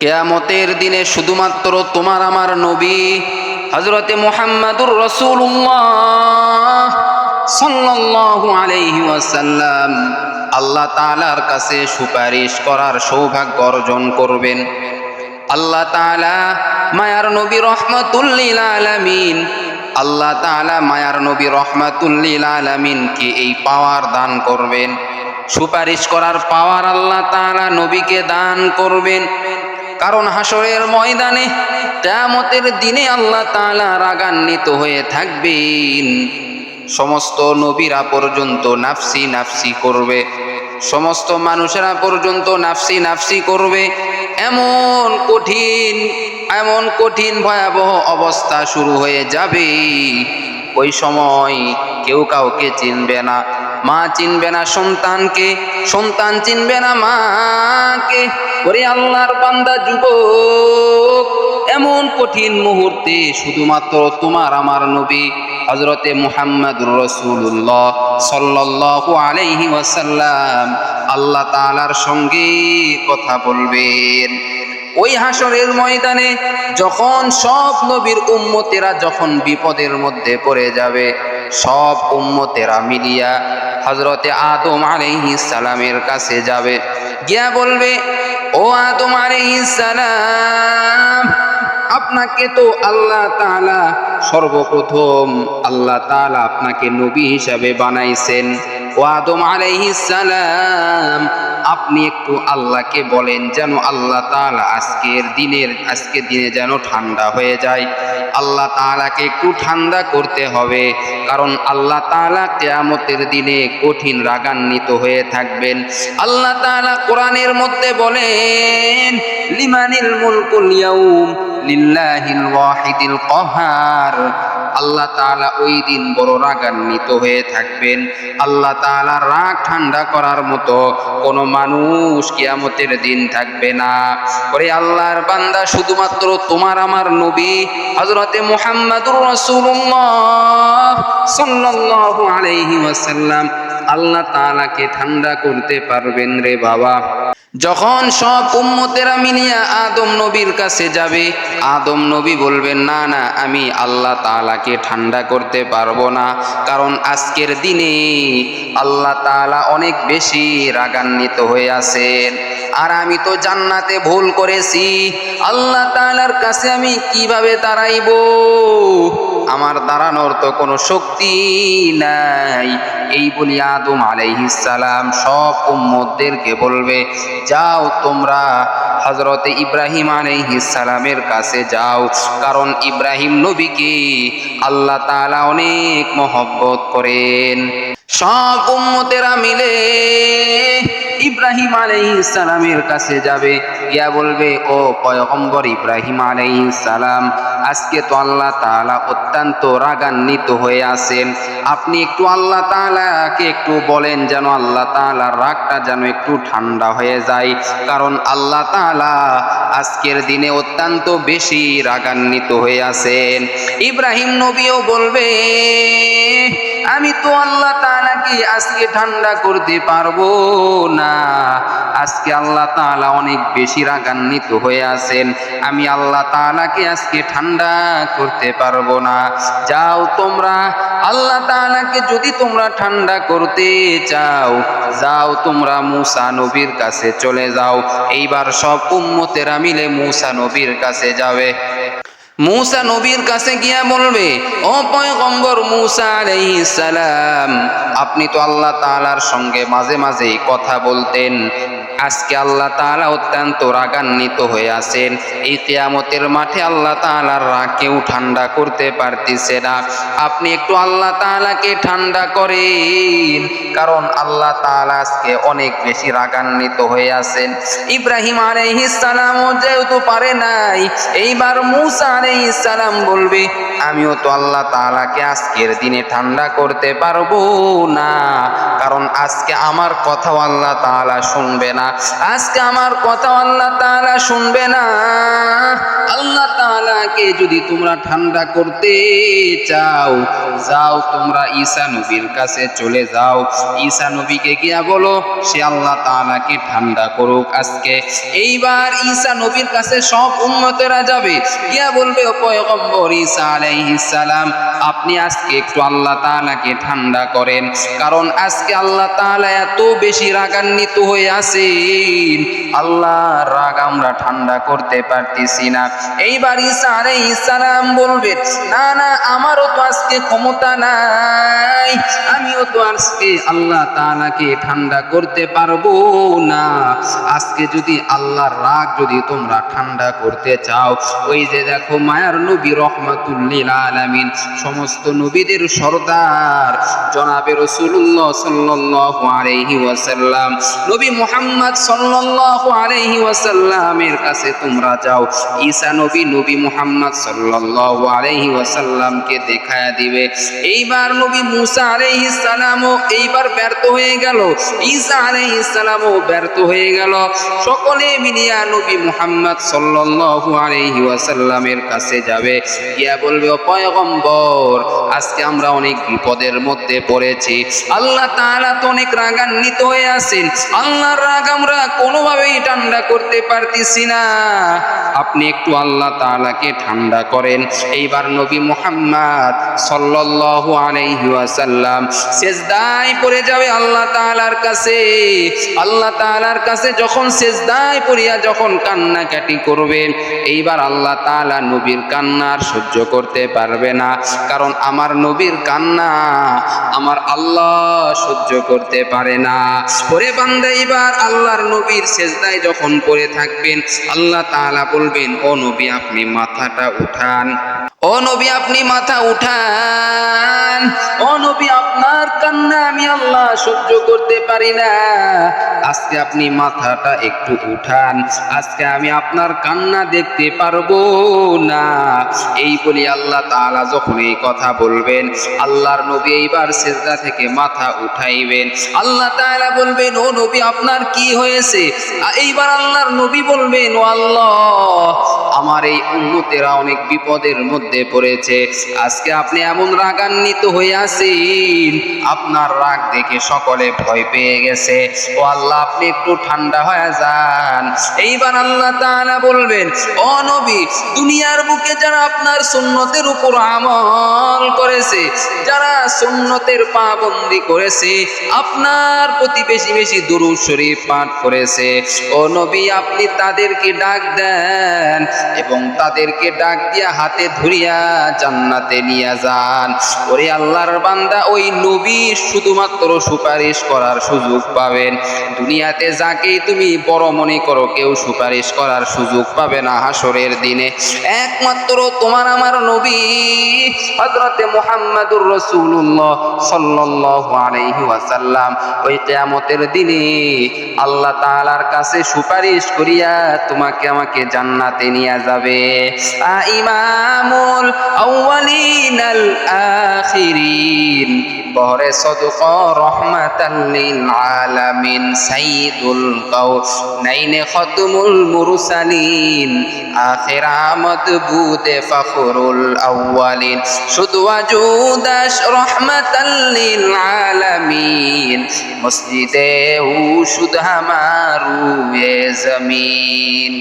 কেয়ামতের দিনে শুধুমাত্র তোমার আমার নবী হজরতে মোহাম্মদুর রসুল্লাহ সাল্লাল্লাহু আল্লাহ তাআলার কাছে সুপারিশ করার সৌভাগ্য অর্জন করবেন। আল্লাহ তাআলা মায়ার নবী রহমাতুল্লিল আলামিন, আল্লাহ তাআলা মায়ার নবী রহমাতুল্লিল আলামিনকে এই পাওয়ার দান করবেন। সুপারিশ করার পাওয়ার আল্লাহ তাআলা নবীকে দান করবেন। কারণ হাসরের ময়দানে কেয়ামতের দিনে আল্লাহ তাআলা রাগান্বিত হয়ে থাকবেন। সমস্ত নবীরা পর্যন্ত নাফসি নাফসি করবে। সমস্ত মানুষেরা পর্যন্ত নাফসি নাফসি করবে। এমন কঠিন এমন কঠিন ভয়াবহ অবস্থা শুরু হয়ে যাবে। ওই সময় কেউ কাউকে চিনবে না। মা চিনবে না সন্তানকে, সন্তান চিনবে না মাকে। ওরে আল্লাহর বান্দা যুবক, এমন কঠিন মুহূর্তে শুধুমাত্র তোমার আমার নবী হজরতে মুহাম্মদুর রসুল্লাহ সাল্লাল্লাহু আলাইহি ওয়াসাল্লাম আল্লাহ তালার সঙ্গে কথা বলবেন। ওই হাসরের ময়দানে যখন সব নবীর উম্মতেরা যখন বিপদের মধ্যে পড়ে যাবে, সব উম্মতেরা মিলিয়া হজরতে আদম আলাইহিস সালামের কাছে যাবে। গিয়া বলবে, ও আদম আলাইহিস সালাম আপনাকে তো আল্লাহ তাআলা সর্বপ্রথম আল্লাহ তাআলা আপনাকে নবী হিসাবে বানাইছেন। ও আদম সালাম, আপনি একটু আল্লাহকে বলেন যেন আল্লাহ তাআলা আজকের দিনের, আজকের দিনে যেন ঠান্ডা হয়ে যায়। আল্লাহ তাআলাকে একটু ঠান্ডা করতে হবে, কারণ আল্লাহ তাআলা কিয়ামতের দিনে কঠিন রাগান্বিত হয়ে থাকবেন। আল্লাহ তাআলা কোরআনের মধ্যে বলেন, লিমানিল মুলকুল ইয়াউম লিল্লাহিল ওয়াহিদিল কহার। আল্লাহ তাআলা ওই দিন বড় রাগান্বিত হয়ে থাকবেন। আল্লাহ তাআলা রাগ ঠান্ডা করার মতো কোনো মানুষ কিয়ামতের দিন থাকবে না। ওরে আল্লাহর বান্দা, শুধুমাত্র তোমার আমার নবী হযরতে মুহাম্মাদুর রাসূলুল্লাহ সাল্লাল্লাহু আলাইহি ওয়াসাল্লাম আল্লাহ তাআলাকে ঠান্ডা করতে পারবেন রে বাবা। যখন সব উম্মতেরা মিলিয়া আদম নবীর কাছে যাবে, আদম নবী বলবেন, না না, আমি আল্লাহ তাআলাকে ঠান্ডা করতে পারব না। কারণ আজকের দিনে আল্লাহ তাআলা অনেক বেশি রাগান্বিত হয়ে আছেন। আর আমি তো জান্নাতে ভুল করেছি। আল্লাহ তাআলার কাছে আমি কীভাবে দাঁড়াইব? আমার দাঁড়ানোর তো কোনো শক্তি নাই। এই বলি আদম সালাম সব উম্মতদেরকে বলবে, যাও তোমরা হজরতে ইব্রাহিম সালামের কাছে যাও, কারণ ইব্রাহিম নবীকে আল্লাহ তাআলা অনেক মহব্বত করেন। সব উম্মতেরা মিলে ইব্রাহিম আলাইহিস সালামের কাছে যাবে। গিয়া বলবে, ও পয়গম্বর ইব্রাহিম আলাইহিস সালাম, আজকে তো আল্লাহ তাআলা অত্যন্ত রাগান্বিত হয়ে আছেন। আপনি একটু আল্লাহ তাআলাকে একটু বলেন যেন আল্লাহ তাআলার রাগটা যেন একটু ঠান্ডা হয়ে যায়। কারণ আল্লাহ তাআলা আজকের দিনে অত্যন্ত বেশি রাগান্বিত হয়ে আছেন। ইব্রাহিম নবীও বলবে আমি তো আল্লাহ তাআলাকে আজকে ঠান্ডা করতে পারব না। আজকে আল্লাহ তাআলা অনেক বেশি রাগান্বিত হয়ে আছেন। আমি আল্লাহ তাআলাকে আজকে ঠান্ডা করতে পারব না। যাও তোমরা, আল্লাহ তাআলাকে যদি তোমরা ঠান্ডা করতে চাও, যাও তোমরা মুসা নবীর কাছে চলে যাও। এইবার সব উম্মতেরা মিলে মুসা নবীর কাছে যাবে। মুসা নবীর কাছে গিয়া বলবে, ও পয়গম্বর মূসা আলাইহিস সালাম, আপনি তো আল্লাহ তাআলার সঙ্গে মাঝে মাঝে কথা বলতেন। আজকে আল্লাহ তাআলা অত্যন্ত রাগান্বিত হয়ে আছেন। এই কিয়ামতের মাঠে আল্লাহ তাআলার রাগ কেউ ঠান্ডা করতে পারতেছে না। আপনি একটু আল্লাহ তাআলাকে ঠান্ডা করেন, কারণ আল্লাহ তাআলা আজকে অনেক বেশি রাগান্বিত হয়ে আছেন। ইব্রাহিম আলাইহিস সালামও যেহেতু পারে নাই, এইবার মুসা আলাইহিস সালাম বলবে, আমিও তো আল্লাহ তাআলাকে আজকের দিনে ঠান্ডা করতে পারব না। কারণ আজকে আমার কথাও আল্লাহ তাআলা শুনবে না। আজকে আমার কথাও আল্লাহ তাআলা শুনবে না। আল্লাহ তাআলা রাগকে যদি তোমরা ঠান্ডা করতে চাও, যাও তোমরা ঈসা নবীর কাছে চলে যাও। ঈসা নবীকে গিয়া বলো, সে আল্লাহ তাআলাকে ঠান্ডা করুক আজকে। এইবার ঈসা নবীর কাছে সব উম্মতেরা যাবে, গিয়া বলবে, ও পয়গম্বর ঈসা আলাইহিস সালাম, আপনি আজকে একটু আল্লাহ তাআলাকে ঠান্ডা করেন। কারণ আজকে আল্লাহ তাআলা এত বেশি রাগান্বিত হয়ে আছেন। আল্লাহ রাগ আমরা ঠান্ডা করতে পারতেছি না। এইবার ঈসা আলাইহিস সালাম বলবেন না না, আমারও তো আজকে ক্ষমতা নাই। আমিও তো আজকে আল্লাহ তাআলাকে ঠান্ডা করতে পারব না। আজকে যদি আল্লাহর রাগ যদি তোমরা ঠান্ডা করতে চাও, ওই যে দেখো মায়ার নবী রহমাতুল্লিল আলামিন, সমস্ত নবীদের সর্দার জনাবে রসুল্লাহ সাল্লাল্লাহু আলাইহি ওয়াসাল্লাম। নবী মুহাম্মদ সাল্লাল্লাহু আলাইহি ওয়াসাল্লামের কাছে তোমরা যাও। ঈসা নবী নবী মুহাম্মদ সাল্লাল্লাহু আলাইহি ওয়াসাল্লামকে দেখায়া দিবে। এইবার নবী মুসা আলাইহিস সালামও এইবার ব্যর্থ হয়ে গেল। ঈসা আলাইহিস সালামও ব্যর্থ হয়ে গেল। সকলে মিলিয়া নবী মুহাম্মদ সাল্লাল্লাহু আলাইহি ওয়াসাল্লামের কাছে যাবে। গিয়া বলবে, ও পয়গম্বর, আজকে আমরা অনেক বিপদের মধ্যে পড়েছি। আল্লাহ তাআলা তো অনেক রাগান্বিত হয়ে আছেন। আল্লাহর রাগ আমরা কোনোভাবেই ঠান্ডা করতে পারতেছি না। আপনি একটু আল্লাহ তাআলাকে ঠান্ডা করেন। এইবার নবী মুহাম্মদ সাল্লাল্লাহু আলাইহি ওয়াসাল্লাম সেজদায় পড়ে যাবে আল্লাহ তাআলার কাছে। আল্লাহ তাআলার কাছে যখন সেজদায় পড়িয়া যখন কান্নাকাটি করবেন এইবার আল্লাহ তাআলা নবীর কান্নার সহ্য করতে পারবে না। কারণ আমার নবীর কান্না আমার আল্লাহ সহ্য করতে পারে না। পরে বান্দা এইবার আল্লাহর নবীর সেজদায় যখন পড়ে থাকবেন, আল্লাহ তাআলা বলবেন, ও নবী, আপনি মাথাটা উঠান। ও নবী, আপনি মাথা উঠান। ও নবী, আপনার কান্না আমি আল্লাহ সহ্য করতে পারি না। আজকে আপনি মাথাটা একটু উঠান। আজকে আমি আপনার কান্না দেখতে পারব না। এই বলি আল্লাহ তাআলা যখন এই কথা বলবেন, আল্লাহর নবী এইবার সেজদা থেকে মাথা উঠাইবেন আল্লাহ তাআলা বলবেন, ও নবী, আপনার কি হয়েছে? এইবার আল্লাহর নবী বলবেন, ও আল্লাহ, আমার এই উন্নতেরা অনেক বিপদের মধ্যে পড়েছে। আজকে আপনি এমন রাগান্বিত হয়ে আছেন, আপনার রাগ দেখে সকলে ভয় পেয়ে গেছে। ও আল্লাহ, আপনি একটু ঠান্ডা হয়ে যান। এইবার আল্লাহ তাআলা বলবেন, ও নবী, দুনিয়ার বুকে যারা আপনার সুন্নতের উপর আমল করেছে, যারা সুন্নতের পাবন্দি করেছে আপনার প্রতি বেশি বেশি দুরূদ শরীফ পাঠ করেছে। ও নবী, আপনি তাদেরকে ডাক দেন এবং তাদেরকে ডাক দিয়া হাতে ধরিয়া জান্নাতে নিয়ে যান। ওরে আল্লাহর বান্দা, ওই নবী শুধুমাত্র সুপারিশ করার সুযোগ পাবেন। দুনিয়াতে যাকেই তুমি বড় মনে করো, কেউ সুপারিশ করার সুযোগ পাবে না হাসরের দিনে। একমাত্র তোমার আমার নবী, হযরতে মুহাম্মাদুর রাসূলুল্লাহ সাল্লাল্লাহু আলাইহি ওয়াসাল্লাম, ওই কেয়ামতের দিনে আল্লাহ তালার কাছে সুপারিশ করিয়া তোমাকে আমাকে জান্নাতে নিয়ে যাবে। ইমামুল আউয়ালিন আখিরিন। বহরে, সদক রহমাতাল্লিল আলামিন সাইদুল কাউনাইনে খতমুল মুরসালিন আখিরামত বুদে ফখরুল আউয়ালিন, শুধু আজুদাস রহমাতাল্লিল আলামিন, মসজিদে উ শুধ হামারু এ জমিন।